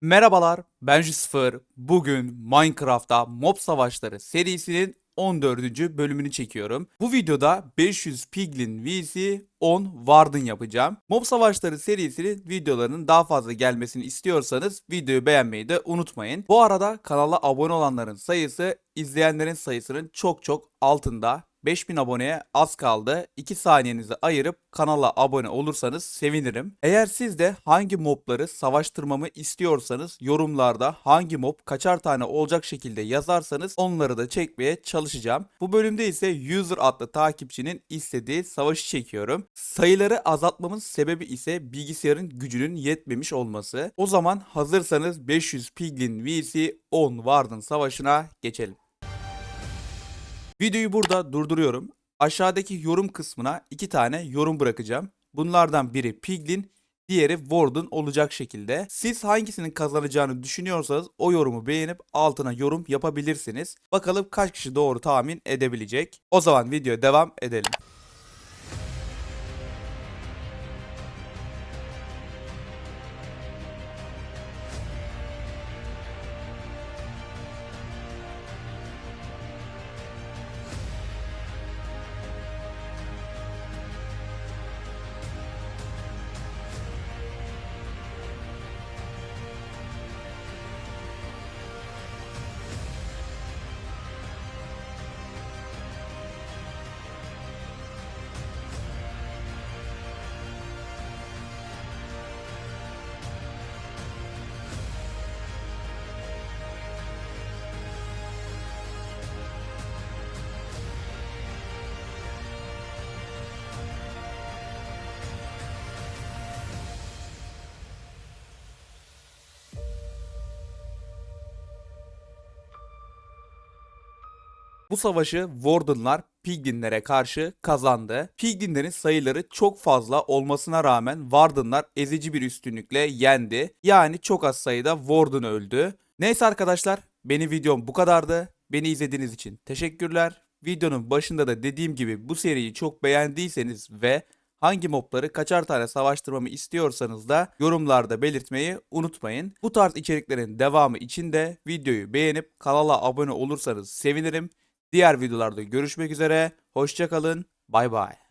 Merhabalar, ben Jisfer. Bugün Minecraft'ta Mob Savaşları serisinin 14. bölümünü çekiyorum. Bu videoda 500 Piglin vs 10 Warden yapacağım. Mob Savaşları serisinin videolarının daha fazla gelmesini istiyorsanız videoyu beğenmeyi de unutmayın. Bu arada kanala abone olanların sayısı izleyenlerin sayısının çok çok altında. 5000 aboneye az kaldı. 2 saniyenizi ayırıp kanala abone olursanız sevinirim. Eğer siz de hangi mobları savaştırmamı istiyorsanız yorumlarda hangi mob kaçar tane olacak şekilde yazarsanız onları da çekmeye çalışacağım. Bu bölümde ise User adlı takipçinin istediği savaşı çekiyorum. Sayıları azaltmamın sebebi ise bilgisayarın gücünün yetmemiş olması. O zaman hazırsanız 500 Piglin vs 10 Warden savaşına geçelim. Videoyu burada durduruyorum. Aşağıdaki yorum kısmına iki tane yorum bırakacağım. Bunlardan biri Piglin, diğeri Warden olacak şekilde. Siz hangisinin kazanacağını düşünüyorsanız o yorumu beğenip altına yorum yapabilirsiniz. Bakalım kaç kişi doğru tahmin edebilecek. O zaman videoya devam edelim. Bu savaşı Warden'lar Piglinlere karşı kazandı. Piglinlerin sayıları çok fazla olmasına rağmen Warden'lar ezici bir üstünlükle yendi. Yani çok az sayıda Warden öldü. Neyse arkadaşlar benim videom bu kadardı. Beni izlediğiniz için teşekkürler. Videonun başında da dediğim gibi bu seriyi çok beğendiyseniz ve hangi mobları kaçar tane savaştırmamı istiyorsanız da yorumlarda belirtmeyi unutmayın. Bu tarz içeriklerin devamı için de videoyu beğenip kanala abone olursanız sevinirim. Diğer videolarda görüşmek üzere. Hoşçakalın. Bay bay.